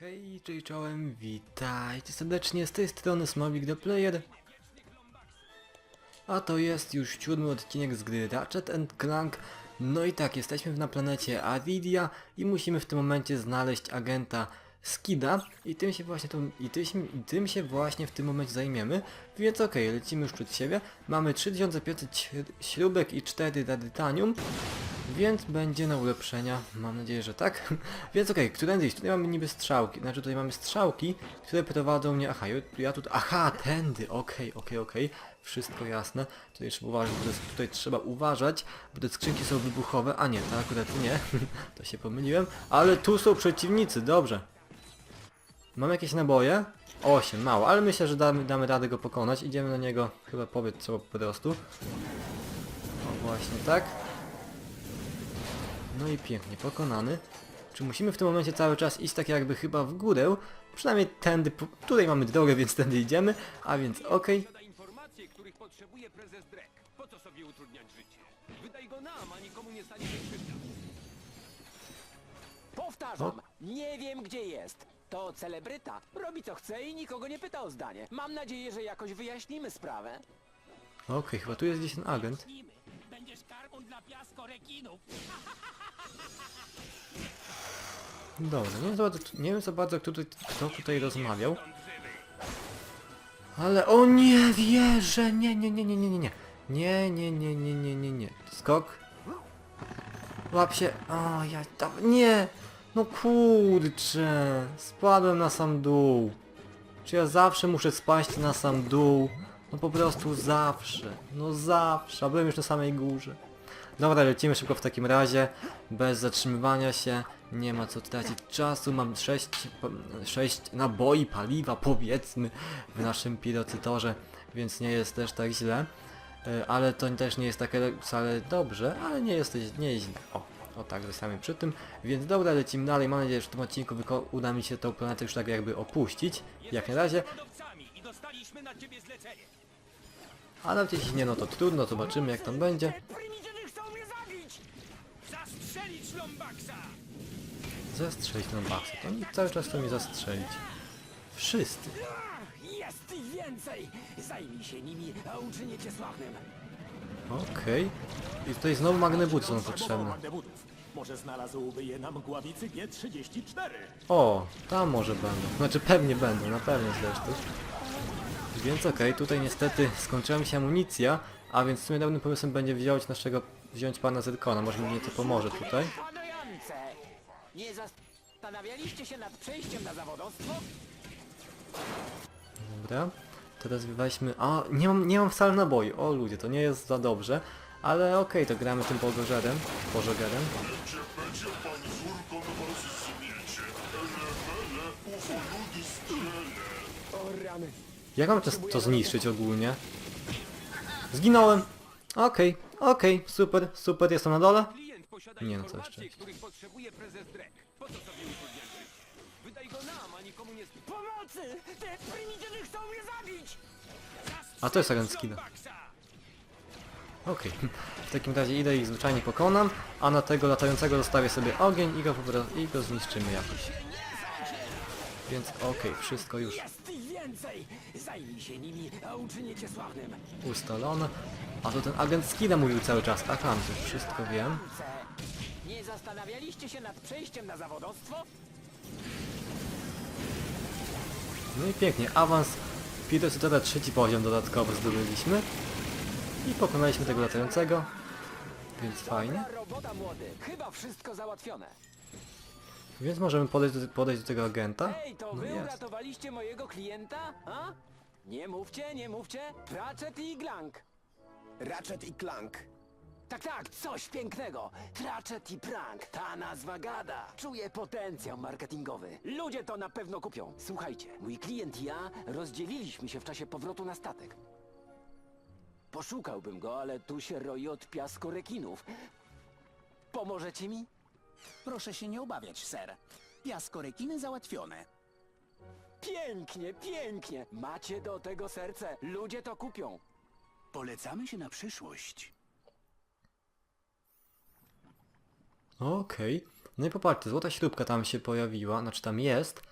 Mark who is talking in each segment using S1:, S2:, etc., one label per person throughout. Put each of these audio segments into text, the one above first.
S1: Hej, czyli czołem, witajcie serdecznie z tej strony Smobik the Player. A to jest już siódmy odcinek z gry Ratchet Clank. No i tak, jesteśmy na planecie Avidia i musimy w tym momencie znaleźć agenta Skida i tym się właśnie i tym, i tym się właśnie w tym momencie zajmiemy. Więc okej, lecimy już przed siebie. Mamy 3500 śr- śrubek i 4 radytanium. Więc będzie na ulepszenia, mam nadzieję, że tak. Więc okej, którędy iść? Tutaj mamy niby strzałki, znaczy tutaj mamy strzałki, które prowadzą mnie... Aha, ja- tutaj... Aha, tędy, okej, okej, okej. Wszystko jasne. Tutaj trzeba uważać, bo tutaj trzeba uważać, bo te skrzynki są wybuchowe, a nie, to akurat nie. to się pomyliłem. Ale tu są przeciwnicy, dobrze. Mam jakieś naboje? 8, mało, ale myślę, że damy, damy radę go pokonać. Idziemy na niego, chyba powiedz co po prostu. O, właśnie tak. No i pięknie, pokonany. Czy musimy w tym momencie cały czas iść tak jakby chyba w górę? Przynajmniej tędy, tutaj mamy drogę, więc tędy idziemy, a więc okej.
S2: Krzywda.
S3: Powtarzam, nie wiem gdzie jest. To celebryta. Robi co chce i nikogo nie pyta o zdanie. Mam nadzieję, że jakoś wyjaśnimy sprawę.
S1: Okej, chyba tu jest gdzieś ten agent.
S4: Zacznijmy. Będziesz karmą dla piaskorekinów.
S1: Dobra, nie wiem za bardzo, nie wiem za bardzo kto, tutaj- kto tutaj rozmawiał. Ale o nie wierzę! Nie, nie, nie, nie, nie, nie, nie. Nie, nie, nie, nie, nie, nie, nie. Skok. Łap się. O, ja tam. Nie! No kurczę. Spadłem na sam dół. Czy ja zawsze muszę spaść na sam dół? No po prostu zawsze. No zawsze. A byłem już na samej górze. Dobra, lecimy szybko w takim razie, bez zatrzymywania się, nie ma co tracić czasu, mam 6, 6 naboi paliwa powiedzmy w naszym pirocytorze, więc nie jest też tak źle, E, ale to też nie jest takie wcale dobrze, ale nie jest, nie jest źle. O, o tak, zostajemy przy tym, więc dobra, lecimy dalej, mam nadzieję, że w tym odcinku uda mi się tą planetę już tak jakby opuścić, jak na razie,
S2: dostaliśmy na ciebie zlecenie.
S1: a nawet jeśli nie, no to trudno, zobaczymy jak tam będzie.
S2: Prymitywy chcą mnie zabić! Zastrzelić Lombaksa!
S1: Zastrzelić baksę, to oni cały czas chcą mi zastrzelić. Wszyscy.
S3: Jest ich więcej! Zajmij się nimi, a uczynię cię sławnym.
S1: Okej. I tutaj znowu magnebuty są potrzebne.
S5: Może znalazłby je na mgławicy G34.
S1: O, tam może będą. Znaczy pewnie będą, na pewno zresztą. Więc okej, tutaj niestety skończyła mi się amunicja, a więc w sumie dobrym pomysłem będzie wziąć naszego, wziąć pana Zedkona, może mi nieco pomoże tutaj.
S3: Panujące! Nie zastanawialiście się nad przejściem na zawodowstwo?
S1: Dobra. Teraz weźmy... A, nie mam, nie mam wcale naboi. O ludzie, to nie jest za dobrze. Ale okej, to gramy tym.
S3: O rany.
S1: Jak mam to, to zniszczyć ogólnie? Zginąłem! Okej, okej, super, super, jestem na dole. Nie, no co jeszcze?
S2: a
S1: to jest agent Skida.
S2: Lombaksa!
S1: Okej, w takim razie idę ich zwyczajnie pokonam, a na tego latającego zostawię sobie ogień i go, po prostu- i go zniszczymy jakoś. Więc okej, wszystko już
S3: się nimi, a sławnym.
S1: ustalone. A to ten agent Skida mówił cały czas, aha, to już wszystko wiem.
S3: Nie zastanawialiście się nad przejściem na?
S1: No i pięknie, awans Pirocytora trzeci poziom dodatkowo zdobyliśmy. I pokonaliśmy tego latającego, więc fajnie.
S3: Robota, młody. Chyba wszystko załatwione.
S1: Więc możemy podejść do, podejść do tego agenta.
S3: Ej, to
S1: No
S3: wy
S1: jest.
S3: uratowaliście mojego klienta? A? Nie mówcie, nie mówcie. Ratchet i Clank.
S6: Ratchet i Clank.
S3: Tak, tak, coś pięknego. Ratchet i Prank, ta nazwa gada. Czuję potencjał marketingowy. Ludzie to na pewno kupią. Słuchajcie, mój klient i ja rozdzieliliśmy się w czasie powrotu na statek. Poszukałbym go, ale tu się roi od piasku rekinów. Pomożecie mi?
S6: Proszę się nie obawiać, ser. Piaskorekiny załatwione.
S3: Pięknie, pięknie. Macie do tego serce. Ludzie to kupią.
S6: Polecamy się na przyszłość.
S1: Okej. No i popatrzcie, złota śrubka tam się pojawiła, znaczy tam jest.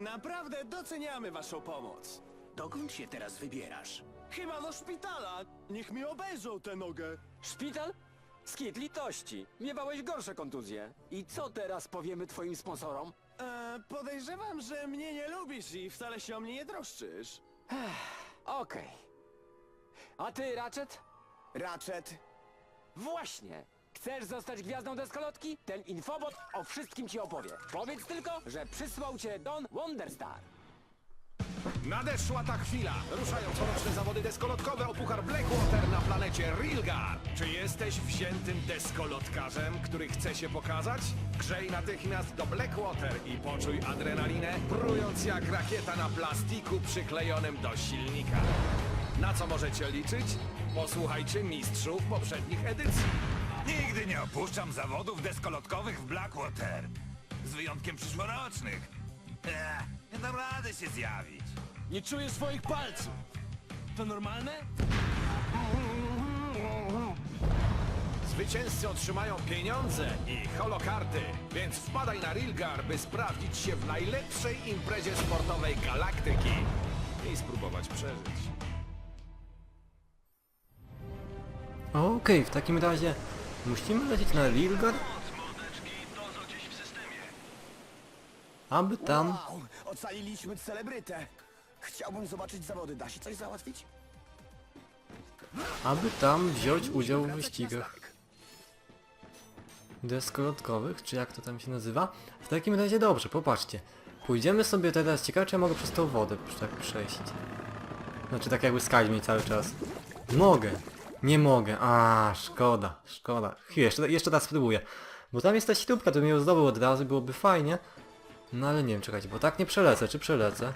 S5: Naprawdę doceniamy waszą pomoc.
S6: Dokąd się teraz wybierasz?
S5: Chyba do szpitala. Niech mi obejrzą tę nogę.
S3: Szpital? Skit litości. Miewałeś gorsze kontuzje. I co teraz powiemy twoim sponsorom?
S5: E, podejrzewam, że mnie nie lubisz i wcale się o mnie nie troszczysz.
S3: Okej. A ty, Ratchet?
S5: Ratchet.
S3: Właśnie! Chcesz zostać gwiazdą deskolotki? Ten infobot o wszystkim ci opowie. Powiedz tylko, że przysłał cię Don Wonderstar.
S7: Nadeszła ta chwila. Ruszają coroczne zawody deskolotkowe o puchar Blackwater na planecie Rilgar. Czy jesteś wziętym deskolotkarzem, który chce się pokazać? Grzej natychmiast do Blackwater i poczuj adrenalinę, prując jak rakieta na plastiku przyklejonym do silnika. Na co możecie liczyć? Posłuchajcie mistrzów poprzednich edycji.
S8: Nigdy nie opuszczam zawodów deskolotkowych w Blackwater. Z wyjątkiem przyszłorocznych. Nie dam rady się zjawić.
S4: Nie czuję swoich palców. To normalne?
S7: Zwycięzcy otrzymają pieniądze i holokarty, więc wpadaj na Rilgar, by sprawdzić się w najlepszej imprezie sportowej galaktyki i spróbować przeżyć.
S1: Okej, w takim razie musimy lecieć na Lilgar? Aby tam...
S9: Wow, ocaliliśmy celebrytę. Chciałbym zobaczyć zawody. Da się coś załatwić?
S1: aby tam wziąć udział w wyścigach deskolotkowych, czy jak to tam się nazywa. W takim razie dobrze, popatrzcie. Pójdziemy sobie teraz, ciekawe czy ja mogę przez tą wodę tak przejść. Znaczy tak jakby skać mi cały czas. Mogę. Nie mogę. A, szkoda, szkoda. Chwilę, jeszcze, jeszcze raz spróbuję. Bo tam jest ta śrubka, to bym ją zdobył od razu, byłoby fajnie. No ale nie wiem, czekajcie, bo tak nie przelecę, czy przelecę?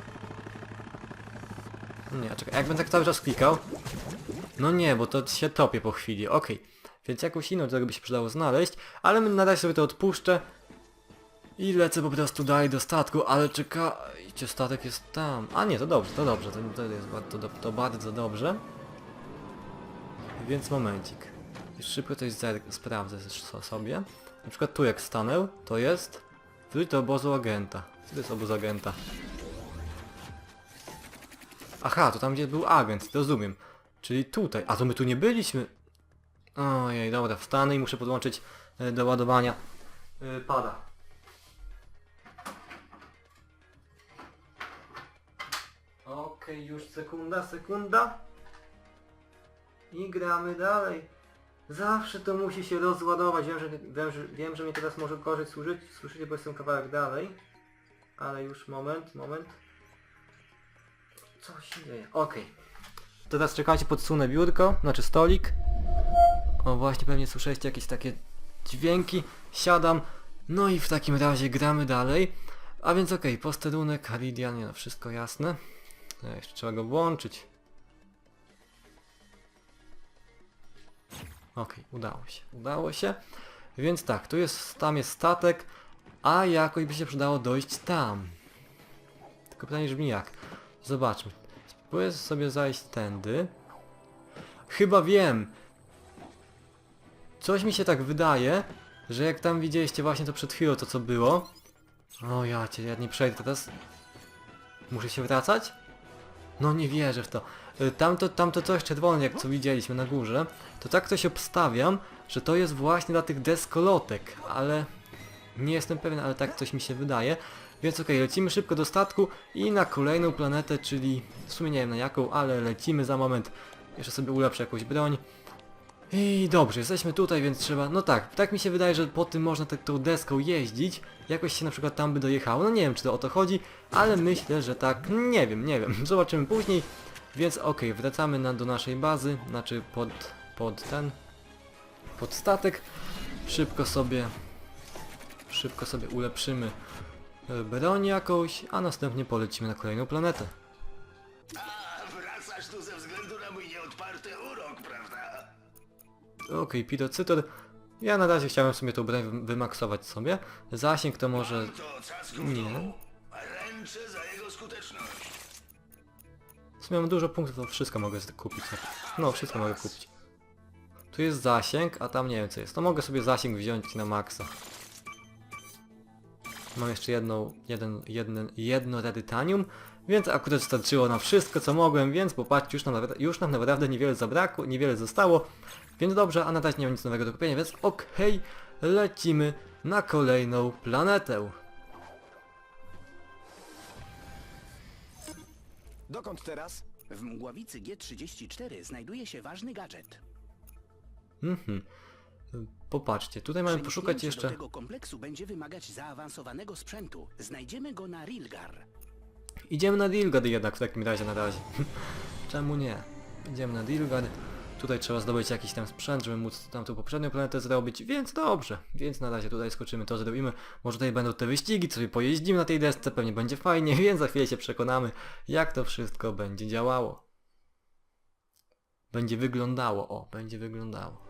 S1: Nie, czekaj, jak będę cały czas klikał, no nie, bo to się topie po chwili, okej. Więc jakąś inną drogę by się przydało znaleźć, ale na razie sobie to odpuszczę. I lecę po prostu dalej do statku, ale czekajcie, statek jest tam. A nie, to dobrze, to dobrze, to, to jest bardzo, to, to bardzo dobrze. Więc momencik. Szybko coś sprawdzę sobie. Na przykład tu jak stanę, to jest... Wróć do obozu agenta. Co to jest obóz agenta? Aha, to tam gdzie był agent, rozumiem. Czyli tutaj. A to my tu nie byliśmy. Ojej, dobra, wstanę i muszę podłączyć e, do ładowania e, pada. Okej, już sekunda, sekunda. I gramy dalej. Zawsze to musi się rozładować. Wiem, że, wiem, że, wiem, że mi teraz może gorzej służyć, słyszycie, bo jestem kawałek dalej. Ale już moment, moment. Co się dzieje? Okej. Teraz czekajcie, podsunę biurko, znaczy stolik. O właśnie, pewnie słyszeliście jakieś takie dźwięki. Siadam. No i w takim razie gramy dalej. A więc okej, posterunek, Aridian, nie no, wszystko jasne. No, jeszcze trzeba go włączyć. Okej, udało się, udało się. Więc tak, tu jest, tam jest statek, a jakoś by się przydało dojść tam. Tylko pytanie brzmi jak. Zobaczmy. Spróbuję sobie zajść tędy. Chyba wiem. Coś mi się tak wydaje, że jak tam widzieliście właśnie to przed chwilą to co było. O ja cię, ja nie przejdę teraz. Muszę się wracać? No nie wierzę w to. Y, Tamto, tamto coś czerwone, jak co widzieliśmy na górze, to tak się obstawiam, że to jest właśnie dla tych deskolotek, ale nie jestem pewien, ale tak coś mi się wydaje. Więc okej, lecimy szybko do statku i na kolejną planetę, czyli w sumie nie wiem na jaką, ale lecimy za moment. Jeszcze sobie ulepszę jakąś broń. I dobrze, jesteśmy tutaj, więc trzeba... No tak, tak mi się wydaje, że po tym można tak tą deską jeździć. Jakoś się na przykład tam by dojechało. No nie wiem, czy to o to chodzi, ale myślę, że tak. Nie wiem, nie wiem. Zobaczymy później. Więc okej, wracamy na, do naszej bazy, znaczy pod, pod ten... Pod statek. Szybko sobie... Szybko sobie ulepszymy broń jakąś, a następnie polecimy na kolejną planetę.
S8: Wracasz tu ze względu na mój nieodparty urok, prawda?
S1: Okej, pirocytor. Ja na razie chciałem sobie tą broń wy- wymaksować sobie. Zasięg to może...
S8: To
S1: Nie.
S8: Ręczę za jego skuteczność.
S1: W sumie mam dużo punktów, to wszystko mogę z- kupić. No, wszystko mogę kupić. Tu jest zasięg, a tam nie wiem co jest. To mogę sobie zasięg wziąć na maksa. Mam jeszcze jedną, jeden, jeden, jedno redytanium, więc akurat starczyło na wszystko co mogłem, więc popatrzcie, już nam, naprawdę- już nam naprawdę niewiele zabrakło, niewiele zostało, więc dobrze, a na razie nie mam nic nowego do kupienia, więc okej, lecimy na kolejną planetę.
S9: Dokąd teraz?
S6: W mgławicy G34 znajduje się ważny gadżet.
S1: Mhm. Popatrzcie, tutaj mamy poszukać
S6: Przeniknięcie
S1: jeszcze...
S6: do tego kompleksu będzie wymagać zaawansowanego sprzętu. Znajdziemy go na Rilgar.
S1: Idziemy na Dilgard jednak w takim razie na razie. Czemu nie? Idziemy na Dilgard. Tutaj trzeba zdobyć jakiś tam sprzęt, żeby móc tamtą poprzednią planetę zrobić, więc dobrze. Więc na razie tutaj skoczymy, to zrobimy. Może tutaj będą te wyścigi, co sobie pojeździmy na tej desce, pewnie będzie fajnie, więc za chwilę się przekonamy, jak to wszystko będzie działało. Będzie wyglądało, o, będzie wyglądało.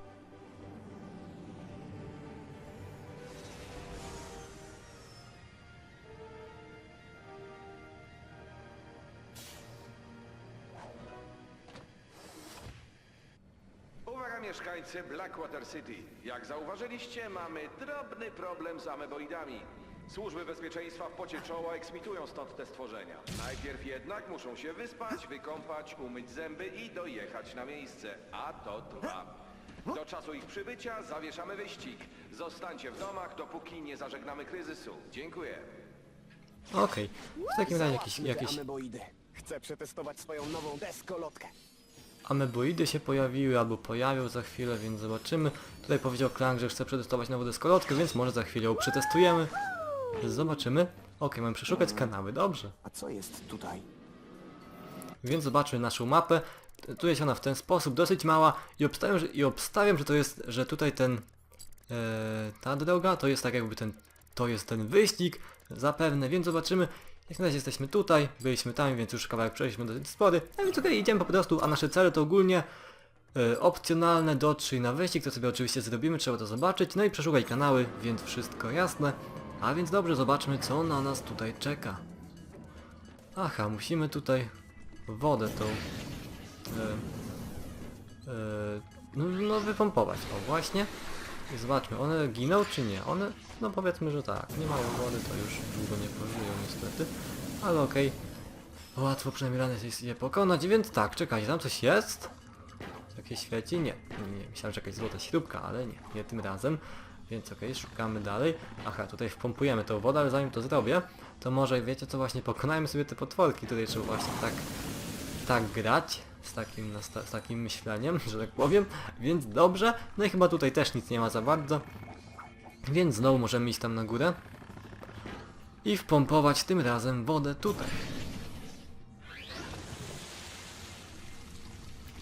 S7: Mieszkańcy Blackwater City. Jak zauważyliście, mamy drobny problem z ameboidami. Służby bezpieczeństwa w pocie czoła eksmitują stąd te stworzenia. Najpierw jednak muszą się wyspać, wykąpać, umyć zęby i dojechać na miejsce. A to trwa. Do czasu ich przybycia zawieszamy wyścig. Zostańcie w domach, dopóki nie zażegnamy kryzysu. Dziękuję.
S1: Okej, w takim razie
S9: Załatwmy te
S1: jakiś
S9: ameboidy. Chcę przetestować swoją nową deskolotkę.
S1: Ameboidy się pojawiły albo pojawią za chwilę, więc zobaczymy. Tutaj powiedział Klank, że chce przetestować nową deskolotkę, więc może za chwilę ją przetestujemy. Zobaczymy. Okej, mamy przeszukać kanały, dobrze.
S9: A co jest tutaj?
S1: Więc zobaczmy naszą mapę. Tu jest ona w ten sposób, dosyć mała i obstawiam, że, i obstawiam, że to jest, że tutaj ten, e, ta droga, to jest tak jakby ten, to jest ten wyścig, zapewne, więc zobaczymy. Jak na razie jesteśmy tutaj, byliśmy tam, więc już kawałek przejdziemy dosyć spory, a więc okej, idziemy po prostu, a nasze cele to ogólnie e, opcjonalne, dotrzyj na wyścig, to sobie oczywiście zrobimy, trzeba to zobaczyć, no i przeszukaj kanały, więc wszystko jasne. A więc dobrze, zobaczmy co na nas tutaj czeka. Aha, musimy tutaj wodę tą no, no wypompować. O właśnie. I zobaczmy, one giną czy nie? One, no powiedzmy, że tak. Nie mają wody, to już długo nie pożyją niestety. Ale okej. Łatwo przynajmniej rany jest je pokonać, więc tak, czekajcie, tam coś jest? Jakieś świeci? Nie. nie. Myślałem, że jakaś złota śrubka, ale nie, nie tym razem. Więc okej, szukamy dalej. Aha, tutaj wpompujemy tą wodę, ale zanim to zrobię, to może wiecie co, właśnie pokonajmy sobie te potworki. Tutaj trzeba właśnie tak tak grać, z takim, z takim myśleniem, że tak powiem, więc dobrze. No i chyba tutaj też nic nie ma za bardzo. Więc znowu możemy iść tam na górę i wpompować tym razem wodę tutaj.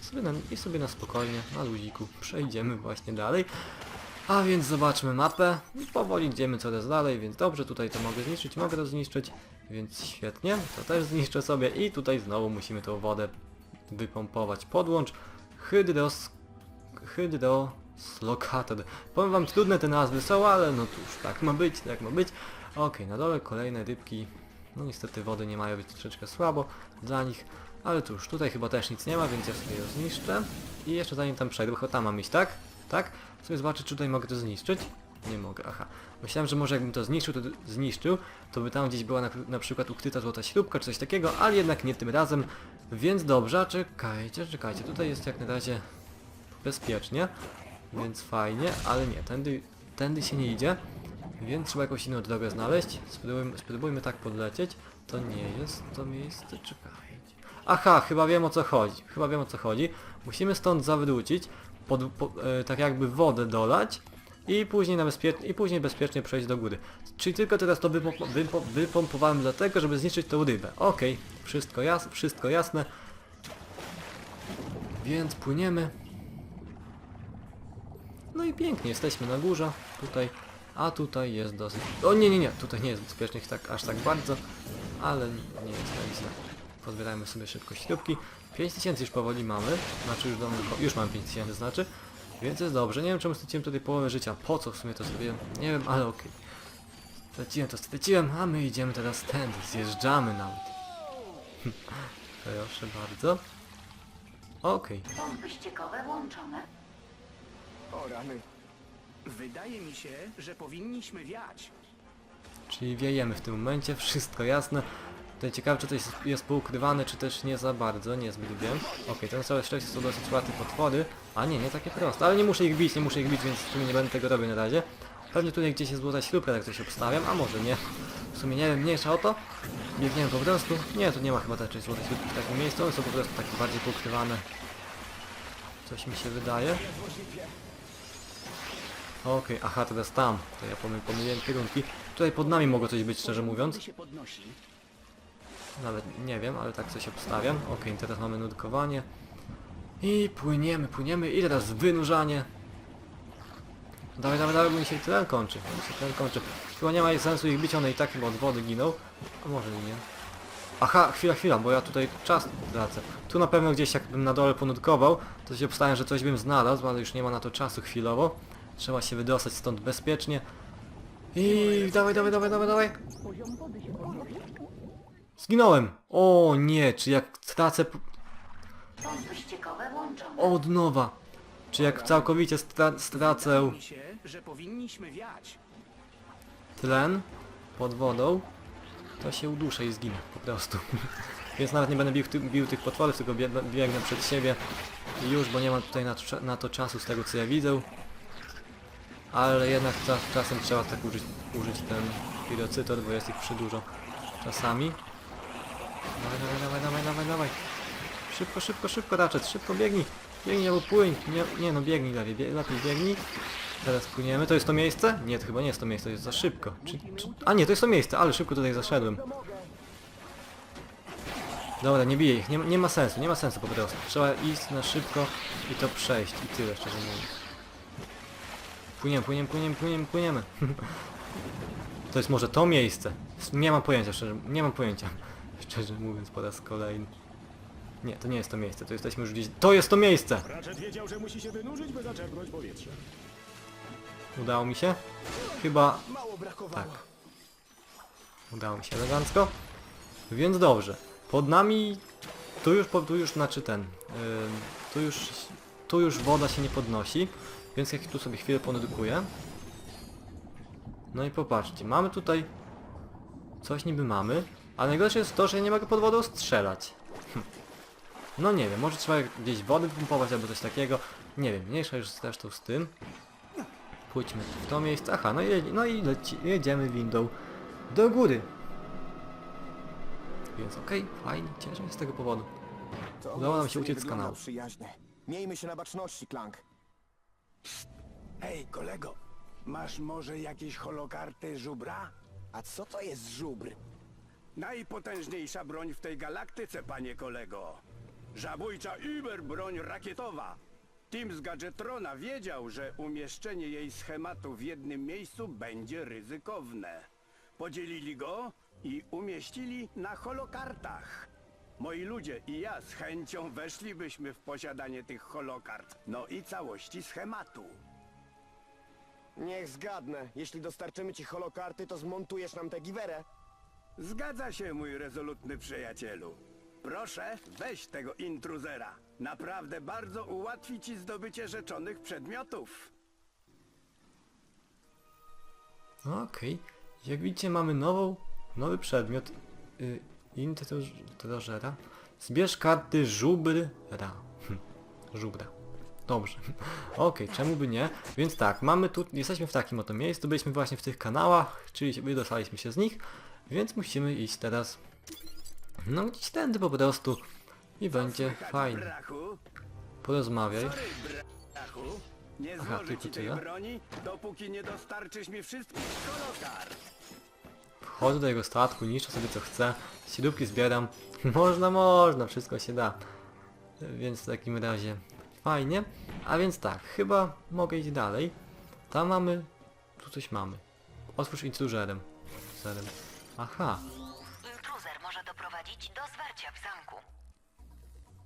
S1: Sobie na, I sobie na spokojnie, na luziku przejdziemy właśnie dalej. A więc zobaczmy mapę. Powoli idziemy coraz dalej, więc dobrze, tutaj to mogę zniszczyć, mogę to zniszczyć, więc świetnie, to też zniszczę sobie i tutaj znowu musimy tą wodę wypompować. Podłącz hydros... hydroslokated. Powiem wam, trudne te nazwy są, ale no cóż, tak ma być, tak ma być. Okej, na dole kolejne rybki. No niestety wody nie mają, być troszeczkę słabo dla nich. Ale cóż, tutaj chyba też nic nie ma, więc ja sobie ją zniszczę. I jeszcze zanim tam przejdę, bo chyba tam mam iść, tak? Tak? Sobie zobaczę, czy tutaj mogę to zniszczyć. Nie mogę, aha. Myślałem, że może jakbym to zniszczył, to zniszczył, to by tam gdzieś była na, na przykład ukryta złota śrubka czy coś takiego, ale jednak nie tym razem. Więc dobrze, czekajcie, czekajcie. Tutaj jest jak na razie bezpiecznie, więc fajnie, ale nie, tędy, tędy się nie idzie. Więc trzeba jakąś inną drogę znaleźć. Spróbujmy, spróbujmy tak podlecieć. To nie jest to miejsce, czekajcie. Aha, chyba wiem o co chodzi. Chyba wiem o co chodzi. Musimy stąd zawrócić, pod, po, e, tak jakby wodę dolać i później na bezpiecznie, i później bezpiecznie przejść do góry. Czyli tylko teraz to wypomp wypom wypompowałem dlatego, żeby zniszczyć tą rybę. Okej, wszystko, jas wszystko jasne. Więc płyniemy. No i pięknie, jesteśmy na górze, tutaj, a tutaj jest dosyć... O nie, nie, nie, tutaj nie jest bezpiecznie tak, aż tak bardzo, ale nie jest tak źle. Pozbierajmy sobie szybko śrubki. 5000 już powoli mamy, znaczy już, do, już mam 5000 znaczy, więc jest dobrze. Nie wiem czemu straciłem tutaj połowę życia, po co w sumie to zrobiłem, nie wiem, ale okej. Straciłem to straciłem, a my idziemy teraz tędy, zjeżdżamy nawet. Proszę bardzo. Okej.
S10: Pompy ściekowe włączone.
S9: O rany.
S6: Wydaje mi się, że powinniśmy wiać.
S1: Czyli wiejemy w tym momencie, wszystko jasne. Tutaj ciekawe, czy to jest, poukrywane, czy też nie za bardzo, niezbyt wiem. Okej, ten cały szczęście są dosyć łatwe potwory. A nie, nie takie proste, ale nie muszę ich bić, nie muszę ich bić, więc w sumie nie będę tego robił na razie. Pewnie tutaj gdzieś jest złota śrubka, tak coś obstawiam, a może nie. W sumie nie wiem, mniejsza o to. Biegniemy po prostu. Nie, tu nie ma chyba raczej złotej śrubki w takim miejscu, one są po prostu takie bardziej poukrywane. Coś mi się wydaje. Okej, aha, teraz tam. To ja pomyl, pomyliłem kierunki. Tutaj pod nami mogło coś być, szczerze mówiąc. Nawet nie wiem, ale tak coś obstawiam. Okej, teraz mamy nurkowanie. I płyniemy, płyniemy. I teraz wynurzanie. Dawaj, dawaj, dawaj, bo mi się tlen kończy. Mi się tlen kończy. Chyba nie ma sensu ich bić, one i tak chyba od wody giną. A może nie. Aha, chwila, chwila, bo ja tutaj czas tracę. Tu na pewno gdzieś jakbym na dole ponutkował, to się obstałem, że coś bym znalazł, ale już nie ma na to czasu chwilowo. Trzeba się wydostać stąd bezpiecznie. I dawaj, dawaj, dawaj, dawaj, dawaj. Zginąłem! O nie, czy jak tracę p-
S10: Pompy ściekowe włączone.
S1: od nowa. Czy jak całkowicie stra stracę
S6: Wydaje mi się, że powinniśmy wiać.
S1: tlen pod wodą, to się uduszę i zginę po prostu. Więc nawet nie będę bił, ty bił tych potworów, tylko bie biegnę przed siebie i już, bo nie mam tutaj na, cza- na to czasu z tego co ja widzę. Ale jednak czas czasem trzeba tak użyć, użyć ten pirocytor, bo jest ich przy dużo czasami. Dawaj, dawaj, dawaj, dawaj, dawaj, dawaj. Szybko, szybko, szybko, Ratchet, szybko biegnij. Biegnij albo płyń. Nie, nie no, biegnij lepiej, bie, lepiej biegnij. Teraz płyniemy. To jest to miejsce? Nie, to chyba nie jest to miejsce, to jest za szybko. Czy, czy... A nie, to jest to miejsce, ale szybko tutaj zaszedłem. Dobra, nie biję ich, nie, nie ma sensu, nie ma sensu po prostu. Trzeba iść na szybko i to przejść i tyle, szczerze mówiąc. Płyniemy, płyniemy, płyniemy, płyniemy, płyniemy. to jest może to miejsce. Nie mam pojęcia, szczerze, nie mam pojęcia. Szczerze mówiąc po raz kolejny. Nie, to nie jest to miejsce, to jesteśmy już gdzieś... To jest to miejsce!
S4: Ratchet wiedział, że musi się wynurzyć, by zaczerpnąć powietrze.
S1: Udało mi się? Chyba
S9: Mało brakowało.
S1: tak. Udało mi się elegancko. Więc dobrze. Pod nami... Tu już, po- tu już znaczy ten... ym, tu już... Tu już woda się nie podnosi. Więc jak tu sobie chwilę ponedukuję. No i popatrzcie, mamy tutaj... Coś niby mamy. Ale najgorsze jest to, że ja nie mogę pod wodą strzelać. Hm. No nie wiem, może trzeba gdzieś wody pompować albo coś takiego. Nie wiem, mniejsza już zresztą z tym. Pójdźmy w to miejsce. Aha, no i, no i leci, jedziemy windą do góry. Więc okej, fajnie, cieszę się z tego powodu.
S9: To
S1: Udało nam się uciec z kanału.
S9: Miejmy się na baczności, Klank.
S4: Hej, kolego, masz może jakieś holokarty żubra?
S9: A co to jest żubr?
S4: Najpotężniejsza broń w tej galaktyce, panie kolego. Żabójcza Uber broń rakietowa. Team z Gadgetrona wiedział, że umieszczenie jej schematu w jednym miejscu będzie ryzykowne. Podzielili go i umieścili na holokartach. Moi ludzie i ja z chęcią weszlibyśmy w posiadanie tych holokart, no i całości schematu.
S9: Niech zgadnę. Jeśli dostarczymy ci holokarty, to zmontujesz nam tę giwerę.
S4: Zgadza się, mój rezolutny przyjacielu. Proszę, weź tego intruzera. Naprawdę bardzo ułatwi ci zdobycie rzeczonych przedmiotów.
S1: Okej, jak widzicie mamy nową, nowy przedmiot y, Intruzera. Zbierz karty żubra. Żubra. Dobrze. Okej, czemu by nie? Więc tak, mamy tu, jesteśmy w takim oto miejscu, byliśmy właśnie w tych kanałach, czyli wydostaliśmy się z nich, więc musimy iść teraz, no gdzieś tędy po prostu i będzie fajnie. Porozmawiaj.
S4: Nie
S1: Aha,
S4: złożę
S1: tylko
S4: ci tej
S1: tyle?
S4: broni, dopóki nie dostarczysz mi wszystkich.
S1: Wchodzę do jego statku, niszczę sobie co chcę, śrubki zbieram. Można, można, wszystko się da. Więc w takim razie fajnie. A więc tak, chyba mogę iść dalej. Tam mamy... Tu coś mamy. Otwórz intrużerem. Zerem. Aha,
S10: Intruzer może doprowadzić do zwarcia w zamku.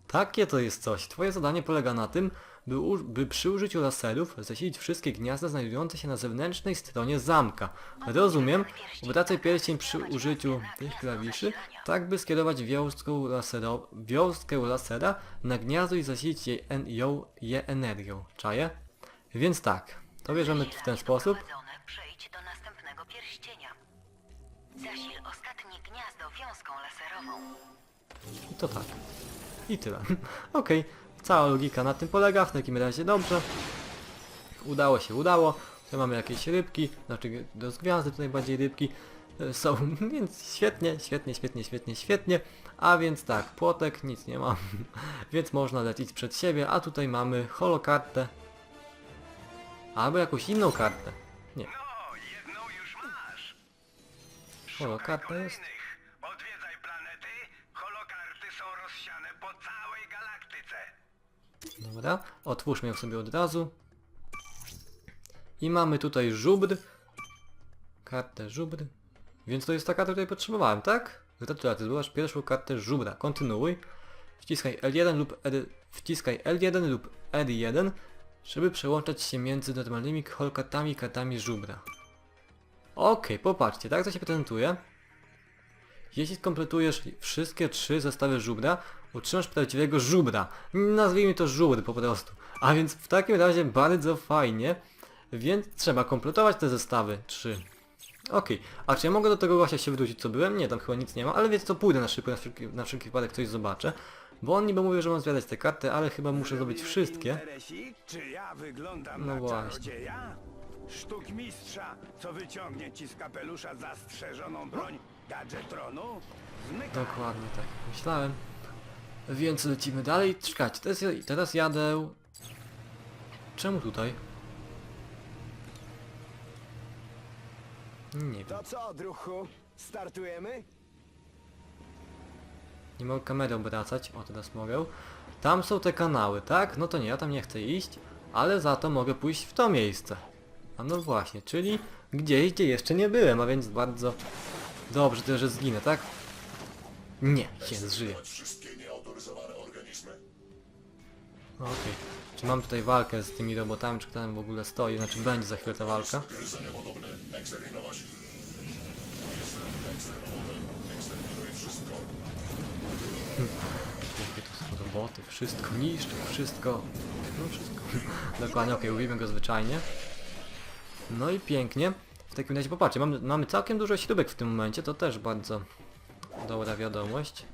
S1: takie to jest coś. Twoje zadanie polega na tym, by, u- by przy użyciu laserów zasilić wszystkie gniazda znajdujące się na zewnętrznej stronie zamka. Rozumiem. Obracaj pierścień przy użyciu tych klawiszy, tak by skierować wiązką, lasero, wiązkę lasera na gniazdo i zasilić jej en, ją, je energią. Czaję? Więc tak, to bierzemy w ten sposób.
S10: Przejdź do pierścienia. Ostatnie gniazdo wiązką laserową.
S1: I to tak. I tyle. Okej, cała logika na tym polega, w takim razie dobrze. Udało się, udało. Tutaj mamy jakieś rybki, znaczy do gwiazdy tutaj bardziej rybki e, są, więc świetnie, świetnie, świetnie, świetnie, świetnie. A więc tak, płotek, nic nie ma, więc można lecieć przed siebie, a tutaj mamy holokartę. Albo jakąś inną kartę. Nie. Holokarta jest.
S4: Odwiedzaj planety. Holokarty są rozsiane po całej galaktyce.
S1: Dobra, otwórzmy ją sobie od razu. I mamy tutaj żubr. Kartę żubr. Więc to jest ta karta, której potrzebowałem, tak? Gratulacje, zdobywasz pierwszą kartę żubra. Kontynuuj. Wciskaj L1 lub R... Wciskaj L1 lub R1, żeby przełączać się między normalnymi holkartami i kartami żubra. Okej, popatrzcie, tak to się prezentuje. Jeśli skompletujesz wszystkie trzy zestawy żubra, utrzymasz prawdziwego żubra. Nazwijmy to żubr po prostu. A więc w takim razie bardzo fajnie. Więc trzeba kompletować te zestawy. Trzy. Okej, a czy ja mogę do tego właśnie się wrócić co byłem? Nie, tam chyba nic nie ma, ale wiecie co, pójdę na szybko, na wszelki, na wszelki wypadek coś zobaczę. Bo on niby mówił, że mam zwiadać te karty, ale chyba muszę zrobić wszystkie.
S4: Interesik, czy ja wyglądam
S1: No
S4: na
S1: właśnie.
S4: czarodzieja? Sztuk mistrza, co wyciągnie ci z kapelusza zastrzeżoną broń gadżetronu? Zmyka.
S1: Dokładnie tak jak myślałem. Więc lecimy dalej. Czekajcie, teraz, teraz jadę... Czemu tutaj? Nie wiem.
S9: To co, druhu? Startujemy?
S1: Nie mogę kamery obracać. O, teraz mogę. Tam są te kanały, tak? No to nie, ja tam nie chcę iść. Ale za to mogę pójść w to miejsce. A no właśnie, czyli gdzieś, gdzie jeszcze nie byłem, a więc bardzo dobrze, to, że zginę, tak? Nie, się zżyję. Okej. Czy mam tutaj walkę z tymi robotami, czy kto tam w ogóle stoi? Znaczy będzie za chwilę ta walka. Jakie to są roboty, wszystko niszczą, wszystko, no wszystko. Dokładnie, okej, ubijmy go zwyczajnie. No i pięknie. W takim razie popatrzcie, mamy, mamy całkiem dużo śrubek w tym momencie, to też bardzo dobra wiadomość.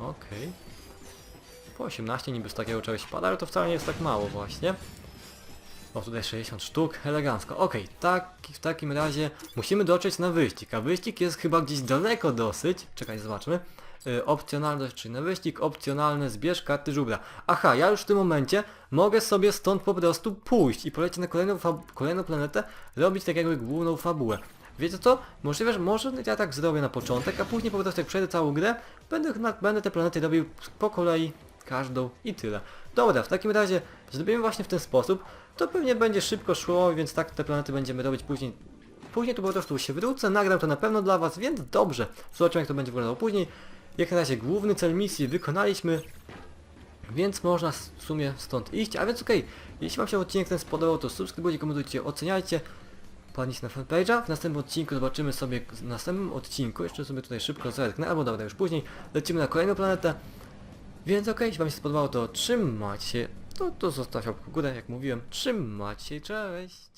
S1: Okej. Po 18 niby z takiego czegoś pada, ale to wcale nie jest tak mało właśnie. O, tutaj 60 sztuk, elegancko. Okej, tak, w takim razie musimy dotrzeć na wyścig, a wyścig jest chyba gdzieś daleko dosyć. Czekaj, zobaczmy. Y, opcjonalność, czyli na wyścig, opcjonalne, zbierz karty żubra. Aha, ja już w tym momencie mogę sobie stąd po prostu pójść i polecieć na kolejną, kolejną planetę, robić tak jakby główną fabułę. Wiecie co? Możliwe, że może ja tak zrobię na początek, a później po prostu jak przejdę całą grę, będę, będę te planety robił po kolei, każdą i tyle. Dobra, w takim razie zrobimy właśnie w ten sposób, to pewnie będzie szybko szło, więc tak te planety będziemy robić później. Później tu po prostu się wrócę, nagram to na pewno dla was, więc dobrze. Zobaczymy jak to będzie wyglądało później. Jak na razie główny cel misji wykonaliśmy, więc można w sumie stąd iść, a więc okej, jeśli wam się odcinek ten spodobał, to subskrybujcie, komentujcie, oceniajcie. Wpadnijcie na fanpage'a, w następnym odcinku zobaczymy sobie, w następnym odcinku, jeszcze sobie tutaj szybko zerknę, albo dobra, już później, lecimy na kolejną planetę. Więc okej, jeśli wam się spodobało, to trzymajcie to, to zostawcie łapkę w górę, jak mówiłem, trzymajcie cześć!